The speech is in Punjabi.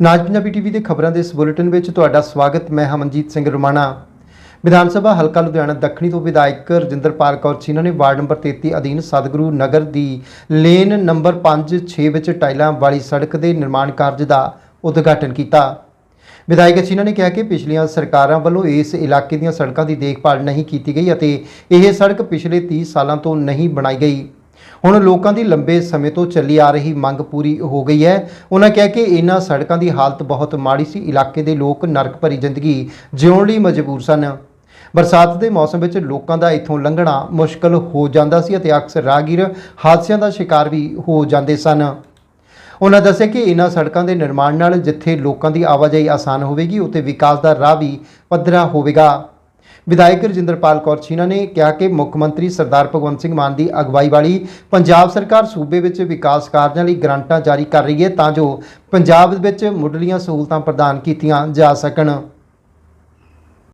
ਨਾਜ ਪੰਜਾਬੀ ਟੀਵੀ ਦੇ ਖਬਰਾਂ ਦੇ ਇਸ ਬੁਲੇਟਿਨ ਵਿੱਚ ਤੁਹਾਡਾ ਸਵਾਗਤ, ਮੈਂ ਹਮਨਜੀਤ ਸਿੰਘ ਰੁਮਾਣਾ। ਵਿਧਾਨ ਸਭਾ ਹਲਕਾ ਲੁਧਿਆਣਾ ਦੱਖਣੀ ਤੋਂ ਵਿਧਾਇਕ ਰਜਿੰਦਰਪਾਲ ਕੌਰ ਚੀਨਾ ਨੇ ਵਾਰਡ ਨੰਬਰ 33 ਅਧੀਨ ਸਤਿਗੁਰੂ ਨਗਰ ਦੀ ਲੇਨ ਨੰਬਰ 5-6 ਵਿੱਚ ਟਾਈਲਾਂ ਵਾਲੀ ਸੜਕ ਦੇ ਨਿਰਮਾਣ ਕਾਰਜ ਦਾ ਉਦਘਾਟਨ ਕੀਤਾ। ਵਿਧਾਇਕ ਚੀਨਾ ਨੇ ਕਿਹਾ ਕਿ ਪਿਛਲੀਆਂ ਸਰਕਾਰਾਂ ਵੱਲੋਂ ਇਸ ਇਲਾਕੇ ਦੀਆਂ ਸੜਕਾਂ ਦੀ ਦੇਖਭਾਲ ਨਹੀਂ ਕੀਤੀ ਗਈ ਅਤੇ ਇਹ ਸੜਕ ਪਿਛਲੇ 30 ਸਾਲਾਂ ਤੋਂ ਨਹੀਂ ਬਣਾਈ ਗਈ। ਹੁਣ ਲੋਕਾਂ ਦੀ ਲੰਬੇ ਸਮੇਂ ਤੋਂ ਚੱਲੀ ਆ ਰਹੀ ਮੰਗ ਪੂਰੀ ਹੋ ਗਈ ਹੈ। ਉਹਨਾਂ ਕਿਹਾ ਕਿ ਇਹਨਾਂ ਸੜਕਾਂ ਦੀ ਹਾਲਤ ਬਹੁਤ ਮਾੜੀ ਸੀ। ਇਲਾਕੇ ਦੇ ਲੋਕ ਨਰਕ ਭਰੀ ਜ਼ਿੰਦਗੀ ਜਿਉਣ ਲਈ ਮਜਬੂਰ ਸਨ। ਬਰਸਾਤ ਦੇ ਮੌਸਮ ਵਿੱਚ ਲੋਕਾਂ ਦਾ ਇੱਥੋਂ ਲੰਘਣਾ ਮੁਸ਼ਕਲ ਹੋ ਜਾਂਦਾ ਸੀ ਅਤੇ ਅਕਸਰ ਰਾਹਗੀਰ ਹਾਦਸਿਆਂ ਦਾ ਸ਼ਿਕਾਰ ਵੀ ਹੋ ਜਾਂਦੇ ਸਨ। ਉਹਨਾਂ ਦੱਸਿਆ ਕਿ ਇਹਨਾਂ ਸੜਕਾਂ ਦੇ ਨਿਰਮਾਣ ਨਾਲ ਜਿੱਥੇ ਲੋਕਾਂ ਦੀ ਆਵਾਜਾਈ ਆਸਾਨ ਹੋਵੇਗੀ, ਉੱਥੇ ਵਿਕਾਸ ਦਾ ਰਾਹ ਵੀ ਪੱਧਰਾ ਹੋਵੇਗਾ। ਵਿਧਾਇਕ ਰਜਿੰਦਰਪਾਲ ਕੌਰ ਛੀਨਾ ਨੇ ਕਿਹਾ ਕਿ ਮੁੱਖ ਮੰਤਰੀ ਸਰਦਾਰ ਭਗਵੰਤ ਸਿੰਘ ਮਾਨ ਦੀ ਅਗਵਾਈ ਵਾਲੀ ਪੰਜਾਬ ਸਰਕਾਰ ਸੂਬੇ ਵਿੱਚ ਵਿਕਾਸ ਕਾਰਜਾਂ ਲਈ ਗ੍ਰਾਂਟਾਂ ਜਾਰੀ ਕਰ ਰਹੀ ਹੈ ਤਾਂ ਜੋ ਪੰਜਾਬ ਵਿੱਚ ਮੁੱਢਲੀਆਂ ਸਹੂਲਤਾਂ ਪ੍ਰਦਾਨ ਕੀਤੀਆਂ ਜਾ ਸਕਣ।